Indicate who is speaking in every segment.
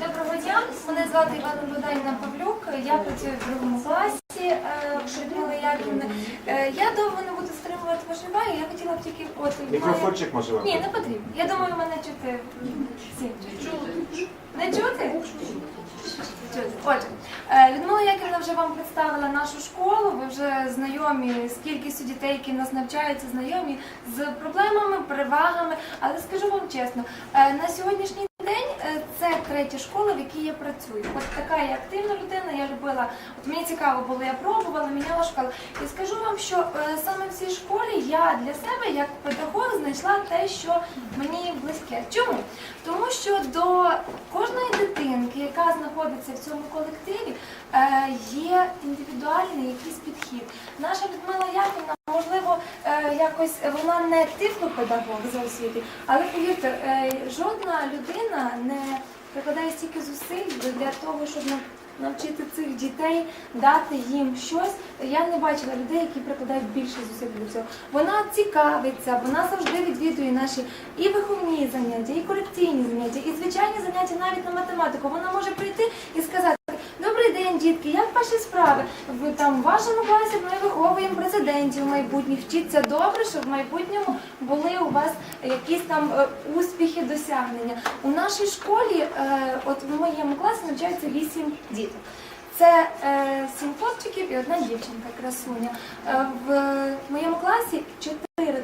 Speaker 1: Доброго дня, мене звати Івана Богданівна Павлюк. Я працюю в другому класі е, в Людмили Яківни. Е, Я довго не буду стримувати уваги, я хотіла б тільки от
Speaker 2: Мікрофончик може вам?
Speaker 1: Ні, не потрібно. Я думаю, мене чути всі. Не чути? Чути. Отже, е, Людмила Яківна вже вам представила нашу школу. Ви вже знайомі з кількістю дітей, які в нас навчаються, знайомі з проблемами, перевагами. Але скажу вам чесно, на сьогоднішній день це третя школа, в якій я працюю. От така я активна людина. Я любила, от мені цікаво було, я пробувала, міняла школу. І скажу вам, що е, саме в цій школі я для себе як педагог знайшла те, що мені близьке. Чому? Тому що до кожної дитинки, яка знаходиться в цьому колективі, е, є індивідуальний якийсь підхід. Наша Людмила Яківна, можливо, е, якось вона не тифлопедагог за освіти, але повірте, е, жодна людина не прикладає стільки зусиль для того, щоб нав- навчити цих дітей, дати їм щось. Я не бачила людей, які прикладають більше зусиль для цього. Вона цікавиться, вона завжди відвідує наші і виховні заняття, і корекційні заняття, і звичайні заняття навіть на математику. Вона може прийти і сказати. Добрий день, дітки, як ваші справи? Ви там в вашому класі ми виховуємо президентів майбутніх. Вчіться добре, щоб в майбутньому були у вас якісь там е, успіхи, досягнення. У нашій школі, е, от в моєму класі навчаються вісім діток. Це е, сім хлопчиків і одна дівчинка, красуня. Е, в моєму класі чотири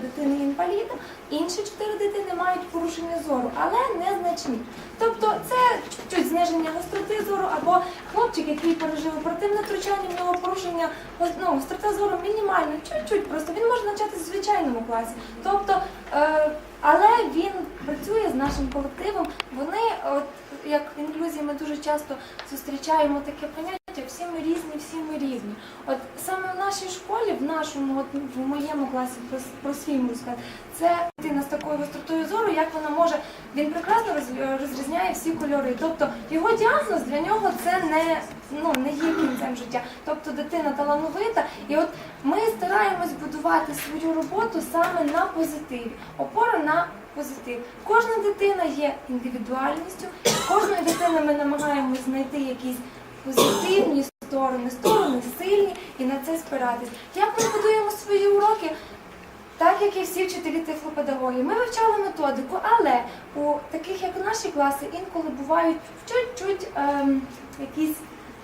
Speaker 1: дитини інші чотири дитини мають порушення зору, але незначні. Тобто це чуть-чуть зниження гостроти зору, або хлопчик, який пережив оперативне втручання, в нього порушення ну, гострота зору мінімальна, чуть-чуть просто він може навчатися в звичайному класі. Тобто, е, але він працює з нашим колективом. Вони, от як в інклюзії, ми дуже часто зустрічаємо таке поняття. Всі ми різні, всі ми різні. От саме в нашій школі, в нашому, от в моєму класі про, про свій сказати, це дитина з такою гостротою зору, як вона може, він прекрасно роз- розрізняє всі кольори. Тобто його діагноз для нього це не, ну, не є кінцем життя. Тобто дитина талановита, і от ми стараємось будувати свою роботу саме на позитиві, опора на позитив. Кожна дитина є індивідуальністю, кожної дитини ми намагаємось знайти якісь позитивні сторони, сторони сильні і на це спиратись. Як ми будуємо свої уроки? Так як і всі вчителі тифлопедагогії, ми вивчали методику, але у таких, як наші класи, інколи бувають чуть-чуть ем, якісь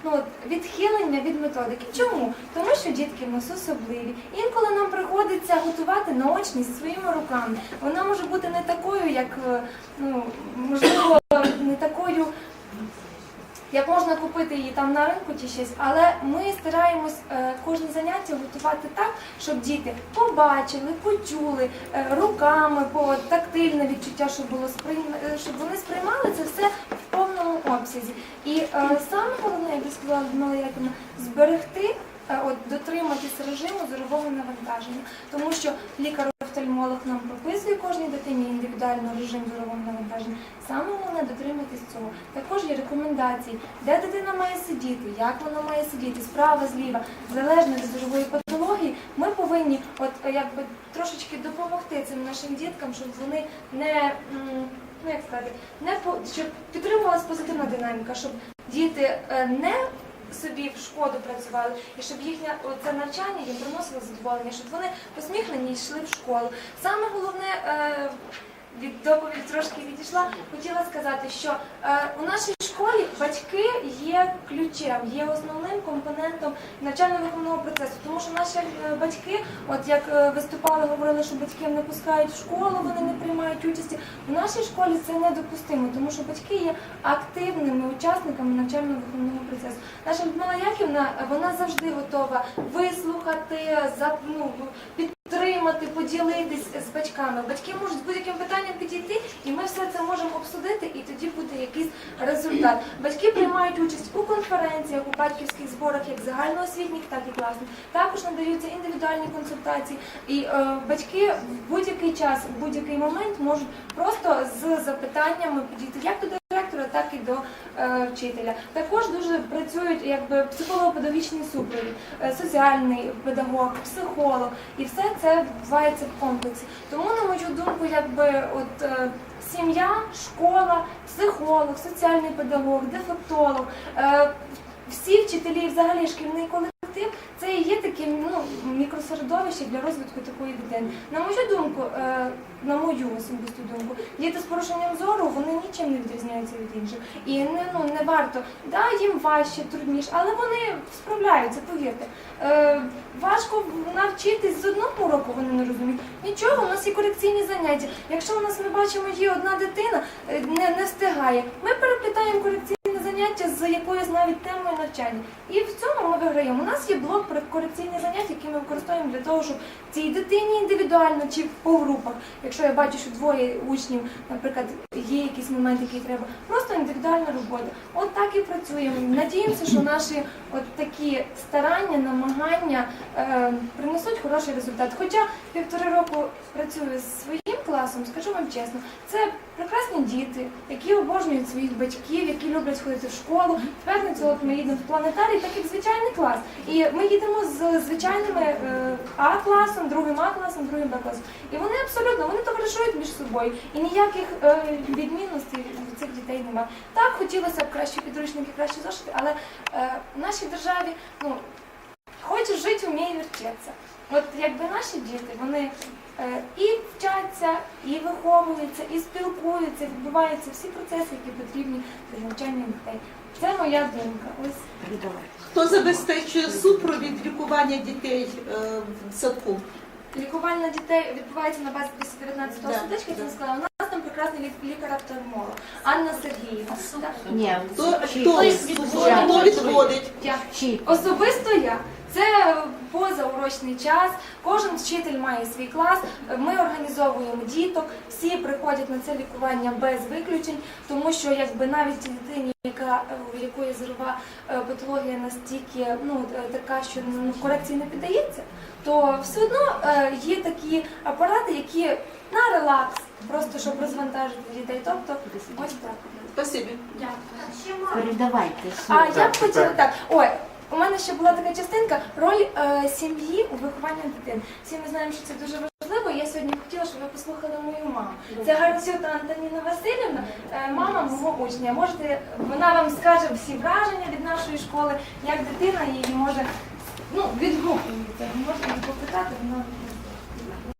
Speaker 1: ну, відхилення від методики. Чому? Тому що дітки в нас особливі. Інколи нам приходиться готувати наочність своїми руками. Вона може бути не такою, як е, ну, можливо, як можна купити її там на ринку чи щось, але ми стараємось е, кожне заняття готувати так, щоб діти побачили, почули е, руками, по тактильне відчуття, щоб було е, щоб вони сприймали це все в повному обсязі. І саме головне, як би сказала Людмила зберегти. От дотриматись режиму зорового навантаження, тому що лікар-офтальмолог нам прописує кожній дитині індивідуально режим зорового. Дотриматись цього. Також є рекомендації, де дитина має сидіти, як вона має сидіти, справа, зліва, залежно від зорової патології. Ми повинні, от е, якби трошечки допомогти цим нашим діткам, щоб вони не ну як сказати, не щоб підтримувалась позитивна динаміка, щоб діти е, не собі в шкоду працювали, і щоб їхнє це навчання їм приносило задоволення, щоб вони посміхнені йшли в школу. Саме головне. Е, від доповіді трошки відійшла, хотіла сказати, що е, у нашій школі батьки є ключем, є основним компонентом навчально-виховного процесу. Тому що наші е, батьки, от як е, виступали, говорили, що батьків не пускають в школу, вони не приймають участі. У нашій школі це недопустимо, тому що батьки є активними учасниками навчально-виховного процесу. Наша Людмила Яківна, вона завжди готова вислухати, за, ну, підтримати, поділитись з батьками. Батьки можуть з будь-яким питанням підійти, і ми все це можемо обсудити, і тоді буде якийсь результат. Батьки приймають участь у конференціях, у батьківських зборах, як загальноосвітніх, так і класних. Також надаються індивідуальні консультації, і е, батьки в будь-який час, в будь-який момент можуть просто з запитаннями підійти як до директора, так і до е, вчителя. Також дуже працюють якби психолого-педагогічний супровід, е, соціальний педагог, психолог, і все це відбувається в комплексі. Тому, на мою думку, якби от е, сім'я, школа, психолог, соціальний педагог, дефектолог, е, всі вчителі, взагалі шкільний колектив, це і є таким ну, мікросередовище для розвитку такої дитини. На мою думку, е, на мою особисту думку, діти з порушенням зору вони нічим не відрізняються від інших. І не, ну, не варто, да, їм важче, трудніше, але вони справляються, повірте. Е, важко навчитись з одного року, вони не розуміють. Нічого, у нас є корекційні заняття. Якщо у нас ми бачимо, є одна дитина, е, не, не встигає, ми переплітаємо корекційні заняття з якоюсь навіть темою навчання. І в цьому ми виграємо. У нас є блок про корекційні заняття, які ми використовуємо для того, щоб цій дитині індивідуально чи по групах, якщо я бачу, що двоє учнів, наприклад, є якісь моменти, які треба, просто індивідуальна робота. От так і працюємо. Надіємося, що наші от такі старання, намагання е, принесуть хороший результат. Хоча півтори року працюю з своїм класом, скажу вам чесно, це прекрасні діти, які обожнюють своїх батьків, які люблять ходити в школу. В п'ятницю от ми їдемо в планетарій, так як звичайний клас. І ми їдемо з звичайними е, А класом, другим А класом, другим Б класом. І вони абсолютно вони товаришують між собою. І ніяких е, відмінностей від цих дітей немає. Так хотілося б кращі підручники, кращі зошити, але е, в нашій державі ну хочеш жити, вміє вертеться. От якби наші діти, вони і вчаться, і виховуються, і спілкуються, відбуваються всі процеси, які потрібні для навчання дітей. Це моя думка. Ось
Speaker 2: Хто забезпечує супровід лікування дітей е, в садку?
Speaker 1: лікування дітей відбувається на базі 219
Speaker 2: Да,
Speaker 1: садочка, я сказала. Прекрасний лікар-офтальмолог Анна Сергіївна.
Speaker 3: Ні,
Speaker 2: Хто, хто, хто відводить?
Speaker 1: Я. Особисто я. Це позаурочний час, кожен вчитель має свій клас. Ми організовуємо діток, всі приходять на це лікування без виключень, тому що якби навіть дитині, яка у якої зорова е, патологія настільки ну е, така, що ну, корекції не піддається, то все одно е, є такі апарати, які на релакс, просто щоб розвантажити дітей. Тобто ось так.
Speaker 2: Спасибі.
Speaker 1: Дякую.
Speaker 3: передавайте
Speaker 1: А я б хотіла так. Ой, у мене ще була така частинка роль е, сім'ї у вихованні дитини. Всі ми знаємо, що це дуже важливо. Я сьогодні хотіла, щоб ви послухали мою маму. Це Гарцюта Антоніна Васильівна, е, мама мого учня. Можете, вона вам скаже всі враження від нашої школи, як дитина її може ну, відгукується. Можете її попитати, вона